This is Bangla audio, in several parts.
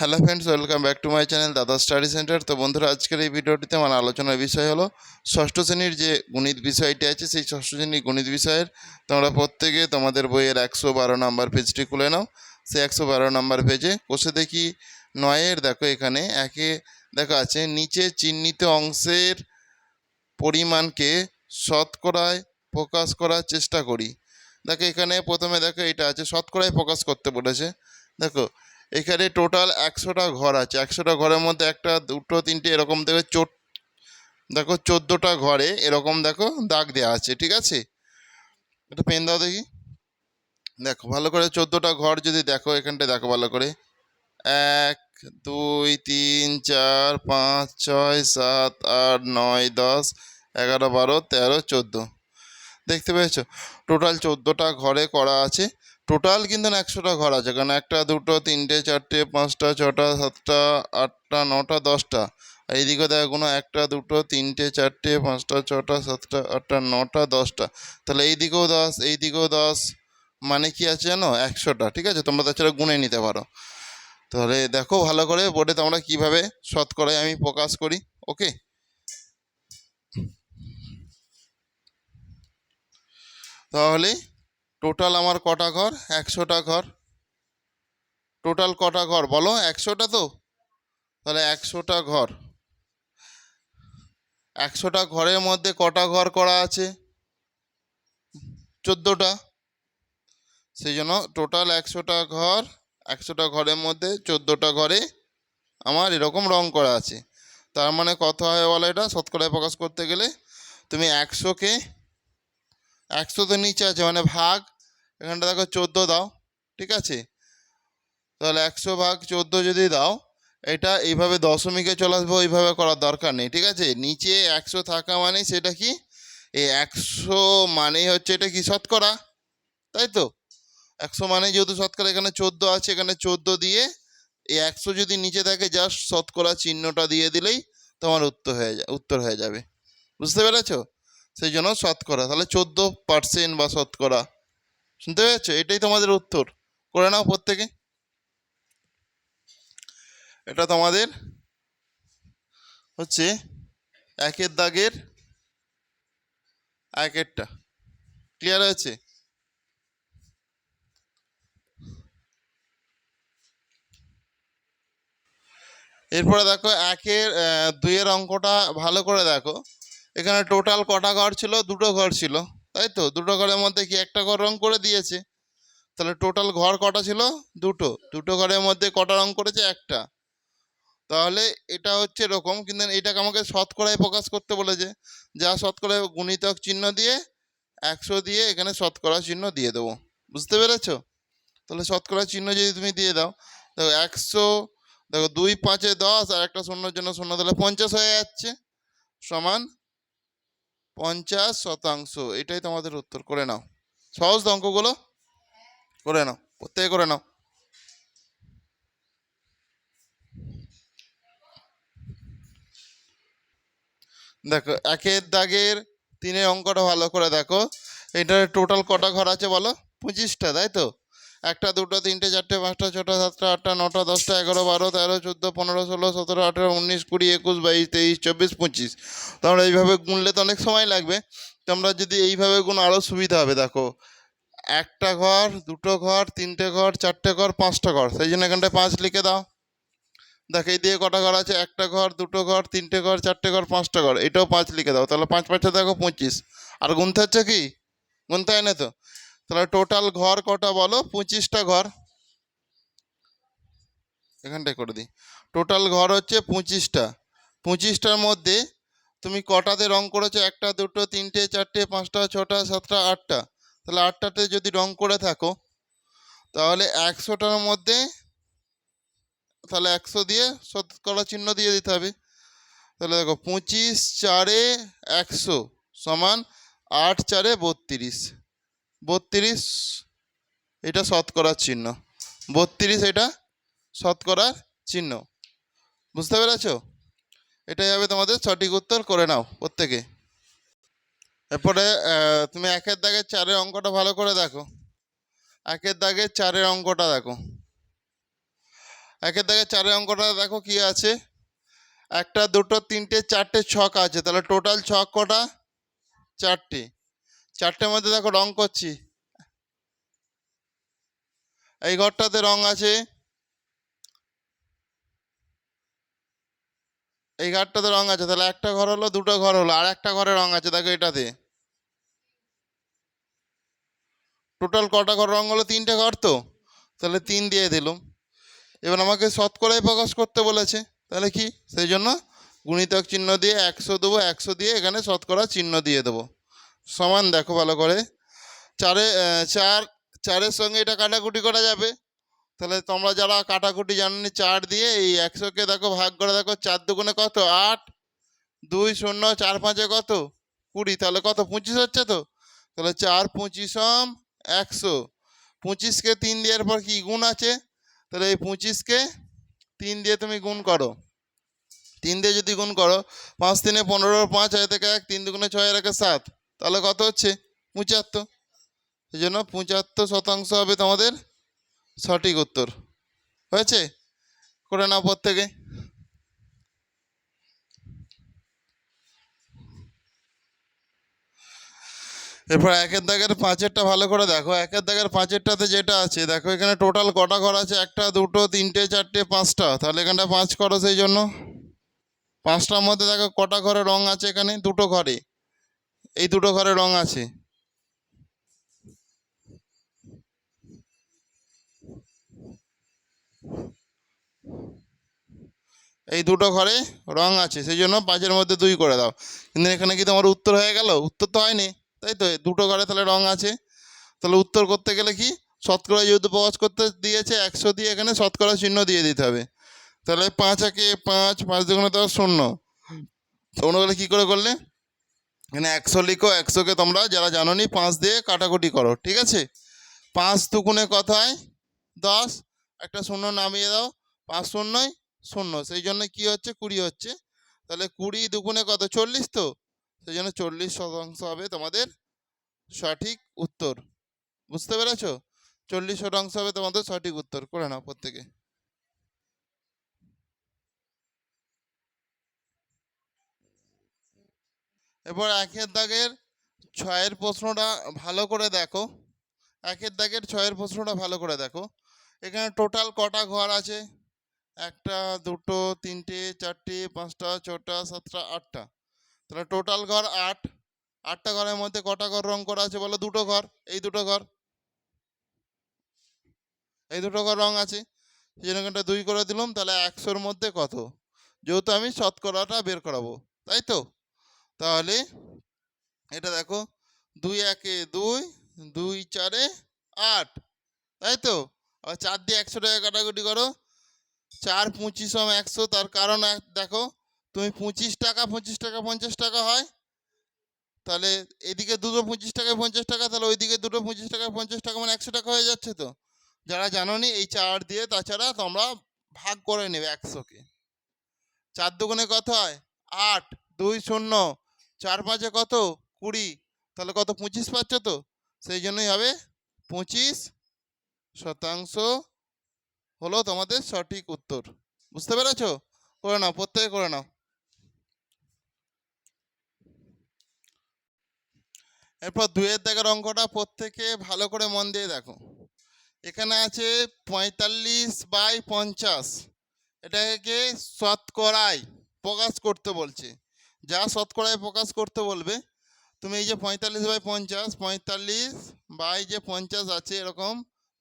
Hello friends welcome back to my channel Dada study centre তো বন্ধুরা, আজকের এই ভিডিওটিতে আমার আলোচনার বিষয় হলো ষষ্ঠ শ্রেণির যে গণিত বিষয়টি আছে, সেই ষষ্ঠ শ্রেণির গণিত বিষয়ের। তোমরা প্রত্যেকে তোমাদের বইয়ের একশো বারো নাম্বার পেজটি খুলে নাও। সেই একশো বারো নাম্বার পেজে কষে দেখি নয়ের, দেখো এখানে, একে দেখো আছে, নিচে চিহ্নিত অংশের পরিমাণকে শতকরায় প্রকাশ করার চেষ্টা করি। দেখো এখানে প্রথমে দেখো এটা আছে, শতকরায় প্রকাশ করতে বলেছে। দেখো এখানে টোটাল একশোটা ঘর আছে। একশোটা ঘরের মধ্যে একটা, দুটো, তিনটে এরকম দেখো চোট দেখো চোদ্দোটা ঘরে এরকম দেখো দাগ দেওয়া আছে, ঠিক আছে? একটা পেন দাও দেখি। দেখো, ভালো করে চোদ্দোটা ঘর যদি দেখো এখানটা দেখো ভালো করে। এক, দুই, তিন, চার, পাঁচ, ছয়, সাত, আট, নয়, দশ, এগারো, বারো, তেরো, চোদ্দ। দেখতে পেয়েছ? টোটাল চোদ্দোটা ঘরে করা আছে। টোটাল কিন্তু একশোটা ঘর আছে, কারণ একটা, দুটো, তিনটে, চারটে, পাঁচটা, ছটা, সাতটা, আটটা, নটা, দশটা। এইদিকে দেখো কোনো একটা, দুটো, তিনটে, চারটে, পাঁচটা, ছটা, সাতটা, আটটা, নটা, দশটা। তাহলে এই দিকেও দশ এই দিকেও দশ মানে কি আছে জানো? একশোটা, ঠিক আছে? তোমরা তাছাড়া গুনে নিতে পারো। তাহলে দেখো ভালো করে বোর্ডে তোমরা কীভাবে শতকরায় আমি প্রকাশ করি, ওকে? তাহলে টোটাল আমার কটা ঘর? একশোটা ঘর। টোটাল কটা ঘর? বলো, একশোটা তো? তাহলে একশোটা ঘর। একশোটা ঘরের মধ্যে কটা ঘর করা আছে? চোদ্দোটা। সেই জন্য টোটাল একশোটা ঘর, একশোটা ঘরের মধ্যে চোদ্দোটা ঘরে আমার এরকম রং করা আছে। তার মানে কত হয় বলো এটা? শতকরায় প্রকাশ করতে গেলে তুমি একশোকে একশো তো নিচে আছে মানে ভাগ, এখানটা দেখো চোদ্দ দাও, ঠিক আছে? তাহলে একশো ভাগ চোদ্দ যদি দাও, এটা এইভাবে দশমিকে চলে আসব এইভাবে করার দরকার নেই, ঠিক আছে? নিচে একশো থাকা মানে সেটা কি? এই একশো মানেই হচ্ছে এটা কি শতকরা? তাই তো? একশো মানে যেহেতু শতকরা, এখানে চোদ্দ আছে, এখানে চোদ্দ দিয়ে এই একশো যদি নিচে থাকে জাস্ট শতকরা চিহ্নটা দিয়ে দিলেই তোমার উত্তর হয়ে যা, উত্তর হয়ে যাবে। বুঝতে পেরেছ? সেই জন্য শতকরা। তাহলে চোদ্দ পার্সেন্ট বা শতকরা। শুনতে পেরেছ এটাই তোমাদের উত্তর। করে নাও প্রত্যেকে। এটা তোমাদের হচ্ছে একের দাগের একেরটা। ক্লিয়ার হয়েছে? এরপরে দেখো একের দুইয়ের অঙ্কটা ভালো করে দেখো। এখানে টোটাল কটা ঘর ছিল? দুটো ঘর ছিল। তাই তো? দুটো ঘরের মধ্যে কি একটা ঘর রং করে দিয়েছে? তাহলে টোটাল ঘর কটা ছিল? দুটো। দুটো ঘরের মধ্যে কটা রং করেছে? একটা। তাহলে এটা হচ্ছে এরকম, কিন্তু এটাকে আমাকে শতকরায় প্রকাশ করতে বলেছে। যা শতকরায় গুণিতক চিহ্ন দিয়ে একশো দিয়ে এখানে শতকরা চিহ্ন দিয়ে দেবো। বুঝতে পেরেছ? তাহলে শতকরা চিহ্ন যদি তুমি দিয়ে দাও দেখো একশো, দেখো দুই পাঁচে দশ আর একটা শূন্যর জন্য শূন্য দিলে পঞ্চাশ হয়ে যাচ্ছে। সমান পঞ্চাশ শতাংশ, এটাই তোমাদের উত্তর, করে নাও। সহজ অঙ্কগুলো করে নাও, প্রত্যেকে করে নাও। দেখো, একের দাগের তিনের অঙ্কটা ভালো করে দেখো। এটার টোটাল কটা ঘর আছে বলো? পঁচিশটা, তাই তো? একটা, দুটো, তিনটে, চারটে, পাঁচটা, ছটা, সাতটা, আটটা, নটা, দশটা, এগারো, বারো, তেরো, চোদ্দ, পনেরো, ষোলো, সতেরো, আঠেরো, উনিশ, কুড়ি, একুশ, বাইশ, তেইশ, চব্বিশ, পঁচিশ। তোমরা এইভাবে গুনলে তো অনেক সময় লাগবে। তোমরা যদি এইভাবে গুণ আরও সুবিধা হবে, দেখো। একটা ঘর, দুটো ঘর, তিনটে ঘর, চারটে ঘর, পাঁচটা ঘর। সেই জন্য এখানটায় পাঁচ লিখে দাও। দেখো, এই দিয়ে কটা ঘর আছে? একটা ঘর, দুটো ঘর, তিনটে ঘর, চারটে ঘর, পাঁচটা ঘর। এটাও পাঁচ লিখে দাও। তাহলে পাঁচ পাঁচটা দেখো পঁচিশ। আর গুনতে হচ্ছে কি? গুনতে হয় না তো? তাহলে টোটাল ঘর কটা বলো? পঁচিশটা ঘর। এখানটায় করে দিই। টোটাল ঘর হচ্ছে পঁচিশটা। পঁচিশটার মধ্যে তুমি কটাতে রং করেছ? একটা, দুটো, তিনটে, চারটে, পাঁচটা, ছটা, সাতটা, আটটা। তাহলে আটটাতে যদি রং করে থাকো, তাহলে একশোটার মধ্যে তাহলে একশো দিয়ে শতকরা চিহ্ন দিয়ে দিতে হবে। তাহলে দেখো, পঁচিশ চারে একশো সমান আট চারে বত্রিশ। বত্রিশ, এটা শতকরার চিহ্ন। বত্রিশ, এটা শতকরার চিহ্ন। বুঝতে পেরেছ? এটাই হবে তোমাদের সঠিক উত্তর, করে নাও প্রত্যেকে। এরপরে তুমি একের দাগের চারের অঙ্কটা ভালো করে দেখো। একের দাগের চারের অঙ্কটা দেখো। একের দাগে চারের অঙ্কটা দেখো কি আছে? একটা, দুটো, তিনটে, চারটে, ছক আছে। তাহলে টোটাল ছক কটা? চারটে। চারটের মধ্যে দেখো রং করছি। এই ঘরটাতে রং আছে। এই ঘরটাতে রং আছে। তাহলে একটা ঘর হলো, দুটো ঘর হলো, আর একটা ঘরে রং আছে, দেখো এটাতে। টোটাল কটা ঘর রং হলো? তিনটে ঘর তো? তাহলে তিন দিয়ে দিলাম। এবার আমাকে শতকরাই প্রকাশ করতে বলেছে। তাহলে কি? সেই জন্য গুণিতক চিহ্ন দিয়ে একশো দেবো, একশো দিয়ে এখানে শতকরা চিহ্ন দিয়ে দেবো। সমান, দেখো ভালো করে। চারে চার, চারের সঙ্গে এটা কাটাকুটি করা যাবে। তাহলে তোমরা যারা কাটাকুটি জানেনি, চার দিয়ে এই একশোকে দেখো ভাগ করে, দেখো চার দুগুণে কত? আট, দুই শূন্য, চার পাঁচে কত? কুড়ি। তাহলে কত? পঁচিশ হচ্ছে তো? তাহলে চার পঁচিশম একশো। পঁচিশকে তিন দেওয়ার পর কি গুণ আছে? তাহলে এই পঁচিশকে তিন দিয়ে তুমি গুণ করো। তিন দিয়ে যদি গুণ করো, পাঁচ তিনে পনেরো, পাঁচ হয় থেকে এক, তিন দুগুণে ছয় একে সাত। তাহলে কত হচ্ছে? পঁচাত্তর। সেই জন্য পঁচাত্তর শতাংশ হবে তোমাদের সঠিক উত্তর। হয়েছে? করে নাও প্রত্যেকে। এরপর একের দাগের পাঁচেরটা ভালো করে দেখো। একের দাগের পাঁচেরটাতে যেটা আছে, দেখো এখানে টোটাল কটা ঘর আছে? একটা, দুটো, তিনটে, চারটে, পাঁচটা। তাহলে এখানটা পাঁচ করো সেই জন্য। পাঁচটার মধ্যে দেখো কটা ঘরে রং আছে এখানে? দুটো ঘরে। এই দুটো ঘরে রং আছে। এই দুটো ঘরে রং আছে সেই জন্য পাঁচের মধ্যে দুই করে দাও। কিন্তু এখানে কি তোমার উত্তর হয়ে গেল? উত্তর তো হয়নি। তাই তো দুটো ঘরে তাহলে রং আছে। তাহলে উত্তর করতে গেলে কি? শতকরা যেহেতু প্রকাশ করতে দিয়েছে, একশো দিয়ে এখানে শতকরা চিহ্ন দিয়ে দিতে হবে। তাহলে পাঁচ একে পাঁচ পাঁচ দুগুণে দশ শূন্য। তোমরা কী করে করলে? এখানে একশো লিখো, একশোকে তোমরা যারা জানো নি পাঁচ দিয়ে কাটাকুটি করো, ঠিক আছে? পাঁচ দুগুণে কথায় দশ। একটা শূন্য নামিয়ে দাও, পাঁচ শূন্যই শূন্য। সেই জন্য কি হচ্ছে? কুড়ি হচ্ছে। তাহলে কুড়ি দুগুণে কত? চল্লিশ তো? সেই জন্য চল্লিশ শতাংশ হবে তোমাদের সঠিক উত্তর। বুঝতে পেরেছ? চল্লিশ শতাংশ হবে তোমাদের সঠিক উত্তর। করে নাও প্রত্যেকে। এরপর একের দাগের ছয়ের প্রশ্নটা ভালো করে দেখো। একের দাগের ছয়ের প্রশ্নটা ভালো করে দেখো। এখানে টোটাল কটা ঘর আছে? একটা, দুটো, তিনটে, চারটে, পাঁচটা, ছটা, সাতটা, আটটা। তাহলে টোটাল ঘর আট। আটটা ঘরের মধ্যে কটা ঘর রং করা আছে বলো? দুটো ঘর। এই দুটো ঘর। এই দুটো ঘর রং আছে। সেই জন্য এখানটা দুই করে দিলাম। তাহলে একশোর মধ্যে কত? যেহেতু আমি শতকরাটা বের করাবো। তাই তো? তাহলে এটা দেখো দুই একে দুই দুই চারে আট, তাই তো? আর চার দিয়ে একশো টাকা কাটাকুটি করো। চার পঁচিশ একশো, তার কারণ দেখো তুমি পঁচিশ টাকা পঁচিশ টাকা, পঞ্চাশ টাকা হয়। তাহলে এদিকে দুটো পঁচিশ টাকায় পঞ্চাশ টাকা, তাহলে ওইদিকে দুটো পঁচিশ টাকায় পঞ্চাশ টাকা মানে একশো টাকা হয়ে যাচ্ছে তো। যারা জানো নি এই চার দিয়ে তাছাড়া তোমরা ভাগ করে নেবে একশোকে। চার দুগুণে কত হয়? আট, দুই শূন্য চার পাঁচে কত? কুড়ি। তাহলে কত পঁচিশ পাচ্ছ তো? সেই জন্যই হবে পঁচিশ শতাংশ হলো তোমাদের সঠিক উত্তর। বুঝতে পেরেছ? করে নাও, প্রত্যেকে করে নাও। এরপর দুয়ের দাগের অঙ্কটা প্রত্যেকে ভালো করে মন দিয়ে দেখো। এখানে আছে পঁয়তাল্লিশ বাই পঞ্চাশ। এটাকে শতকরায় প্রকাশ করতে বলছে। যা শতকরায় প্রকাশ করতে বলবে, তুমি এই যে পঁয়তাল্লিশ বাই পঞ্চাশ, পঁয়তাল্লিশ বাই যে পঞ্চাশ আছে এরকম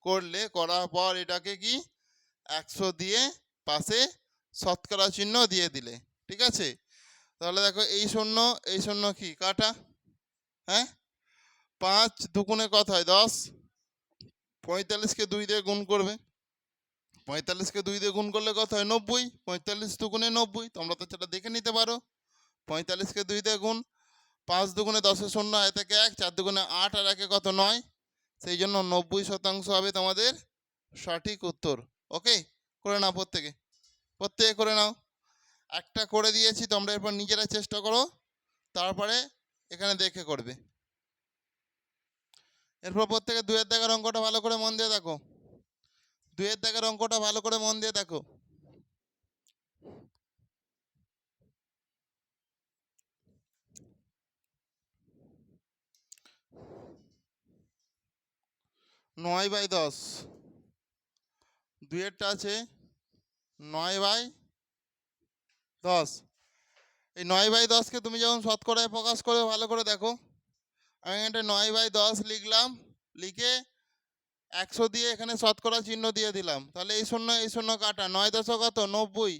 করলে, করার পর এটাকে কি একশো দিয়ে পাশে শতকরা চিহ্ন দিয়ে দিলে, ঠিক আছে? তাহলে দেখো এই শূন্য এই শূন্য কি, কাটা হ্যাঁ? পাঁচ দুগুণে কত হয়? দশ। পঁয়তাল্লিশকে দুই দিয়ে গুণ করবে। পঁয়তাল্লিশকে দুই দিয়ে গুণ করলে কত হয়? নব্বই। পঁয়তাল্লিশ দুগুণে নব্বই। তোমরা তো সেটা দেখে নিতে পারো। পঁয়তাল্লিশকে দুই দিয়ে গুণ, পাঁচ দুগুণে দশে শূন্য, এ থেকে এক, চার দুগুণে আট, আর একে কত নয়? সেই জন্য নব্বই শতাংশ হবে তোমাদের সঠিক উত্তর। ওকে করে নাও প্রত্যেকে। প্রত্যেকে করে নাও। একটা করে দিয়েছি, তোমরা এরপর নিজেরা চেষ্টা করো। তারপরে এখানে দেখে করবে। এরপর প্রত্যেকে দুয়ের দেখার অঙ্কটা ভালো করে মন দিয়ে দেখো। দুয়ের দাগের অঙ্কটা ভালো করে মন দিয়ে দেখো। নয় বাই দশ। দুয়েরটা আছে নয় বাই দশ। এই নয় বাই দশকে তুমি যখন শতকরায় প্রকাশ করে ভালো করে দেখো। আমি এটা নয় বাই দশ লিখলাম, লিখে একশো দিয়ে এখানে শতকরা চিহ্ন দিয়ে দিলাম। তাহলে এই শূন্য এই শূন্য কাটা। নয় দশ কত? নব্বই।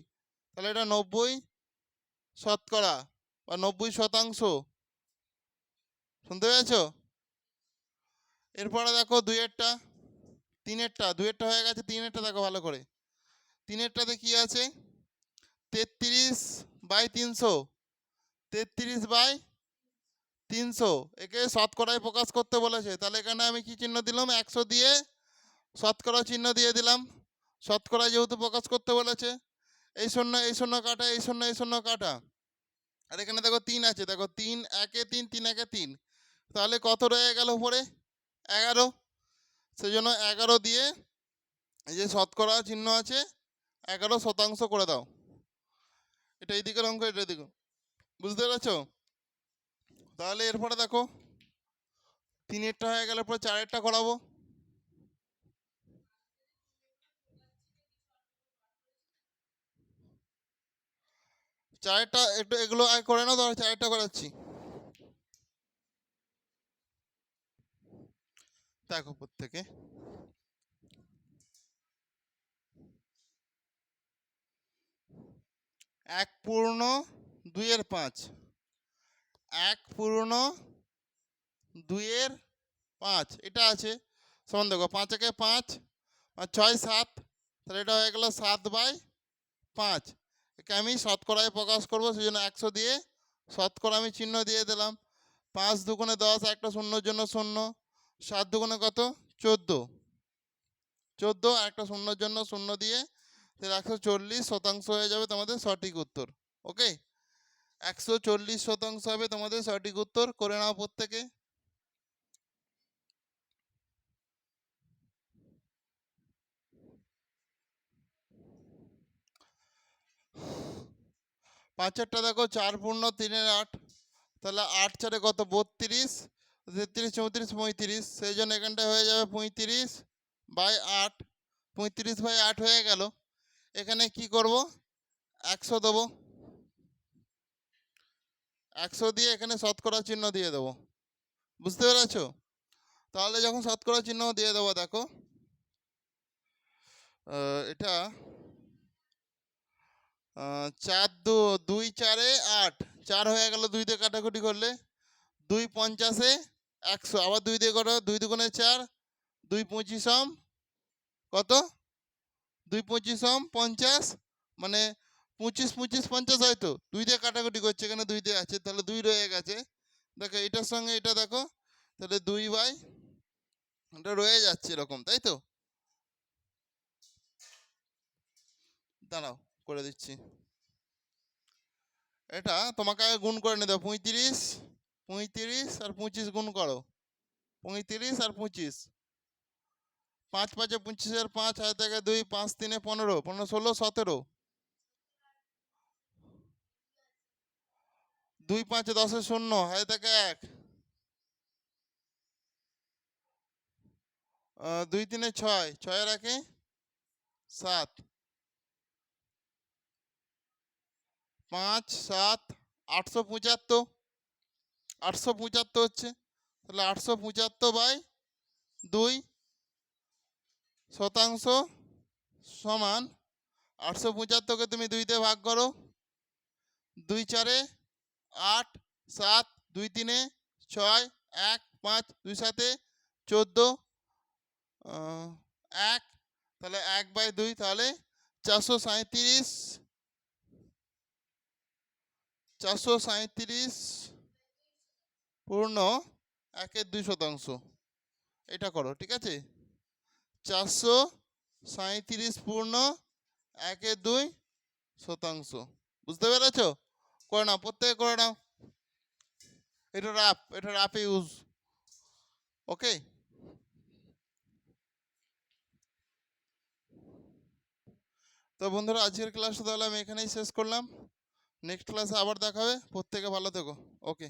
তাহলে এটা নব্বই শতকরা বা নব্বই শতাংশ। শুনতে পেয়েছ? এরপরে দেখো দুইয়েরটা, তিনেরটা, দুইয়েরটা হয়ে গেছে, তিনেরটা দেখো ভালো করে। তিনেরটাতে কি আছে? তেত্রিশ বাই তিনশো, তেত্রিশ বাই তিনশো। একে শতকরায় প্রকাশ করতে বলেছে। তাহলে এখানে আমি কি চিহ্ন দিলাম? একশো দিয়ে শতকরা চিহ্ন দিয়ে দিলাম। শতকরা যেহেতু প্রকাশ করতে বলেছে, এই শূন্য এই শূন্য কাটা, এই শূন্য এই শূন্য কাটা। আর এখানে দেখো তিন আছে। দেখো তিন, একে তিন তিন, একে তিন। তাহলে কত রয়ে গেল উপরে? এগারো। সেই জন্য এগারো দিয়ে এই যে শতকরা চিহ্ন আছে, এগারো শতাংশ করে দাও। এটা এই দিকের অঙ্ক, এটা দিকে বুঝতে পেরেছ? তাহলে এরপরে দেখো, তিনেরটা হয়ে গেলে পরে চারেরটা করাবো। চারেরটা একটু এগুলো আয় করে নাও, তাহলে চারেরটা করাচ্ছি। দেখো প্রত্যেকে। এক পূর্ণ, দুইয়ের পাঁচ। এক পূর্ণ, দুইয়ের পাঁচ। এটা আছে। সমান দেখো, পাঁচ একে পাঁচ ছয় সাত, তাহলে এটা হয়ে গেল সাত বাই পাঁচ। একে আমি শতকরায় প্রকাশ করব সেই জন্য একশো দিয়ে শতকরা আমি চিহ্ন দিয়ে দিলাম। পাঁচ দুগুণে দশ, একটা শূন্যর জন্য শূন্য। সাত দুগুণে কত? চোদ্দ। চোদ্দ একটা শূন্যর জন্য শূন্য দিয়ে তাহলে একশো চল্লিশ শতাংশ হয়ে যাবে তোমাদের সঠিক উত্তর, ওকে? একশো চল্লিশ শতাংশ হবে তোমাদের সঠিক উত্তর, করে নাও প্রত্যেকে। পাঁচেরটা দেখো, চার পূর্ণ তিনের আট, তাহলে আট চারে কত? বত্রিশ। তেত্রিশ, চৌত্রিশ, পঁয়ত্রিশ, সেই জন্য এখানটায় হয়ে যাবে পঁয়ত্রিশ বাই আট। পঁয়ত্রিশ বাই আট হয়ে গেল। এখানে কি করব? একশো দেবো। একশো দিয়ে এখানে শতকরা চিহ্ন দিয়ে দেবো। বুঝতে পেরেছ? তাহলে যখন শতকরা চিহ্ন দিয়ে দেবো, দেখো। এটা চার দু, দুই, চারে আট। চার হয়ে গেল দুই দিয়ে কাটাকুটি করলে। দুই পঞ্চাশে একশো, আবার দুই দিয়ে করো দুই দুগুণে চার, দুই পঁচিশম কত? দুই পঁচিশম পঞ্চাশ মানে পঁচিশ পঁচিশ, পঞ্চাশ হয়তো দুই দিয়ে কাটাকুটি করছে এখানে দুই দিয়ে আছে, তাহলে দুই রয়ে গেছে। দেখো, এটার সঙ্গে এটা দেখো, তাহলে দুই বাই, এটা রয়ে যাচ্ছে এরকম, তাই তো? দাঁড়াও, করে দিচ্ছি। এটা তোমাকে আগে গুণ করে নিতে পঁয়ত্রিশ পঁয়ত্রিশ আর পঁচিশ গুণ করো। পঁয়ত্রিশ আর পঁচিশ। পাঁচ পাঁচে পঁচিশের পাঁচ হাজার থেকে দুই, পাঁচ তিনে পনেরো পনেরো ষোলো, সতেরো। দুই পাঁচে দশে শূন্য হাজার থেকে এক। দুই তিনে ছয়, ছয়ের একে সাত। পাঁচ, সাত, আটশো পঁচাত্তর। আটশো পঁচাত্তর হচ্ছে। তাহলে আটশো পঁচাত্তর বাই দুই শতাংশ সমান আটশো পঁচাত্তরকে তুমি দুইতে ভাগ করো। দুই চারে আট, সাত, দুই তিনে ছয়, এক, পাঁচ, দুই সাতে চোদ্দ এক, তাহলে এক বাই দুই তাহলে চারশো সাঁইত্রিশ চারশো সাঁইত্রিশ পূর্ণ একের দুই শতাংশ। এটা করো, ঠিক আছে? চারশো সাঁইত্রিশ পূর্ণ একের দুই শতাংশ। বুঝতে পেরেছ? করে নাও, প্রত্যেকে করে নাও। এটা রাপ এটা রাপে ইউজ ওকে তো বন্ধুরা, আজকের ক্লাসটা তাহলে আমি এখানেই শেষ করলাম। নেক্সট ক্লাসে আবার দেখা হবে। প্রত্যেকে ভালো থেকো ওকে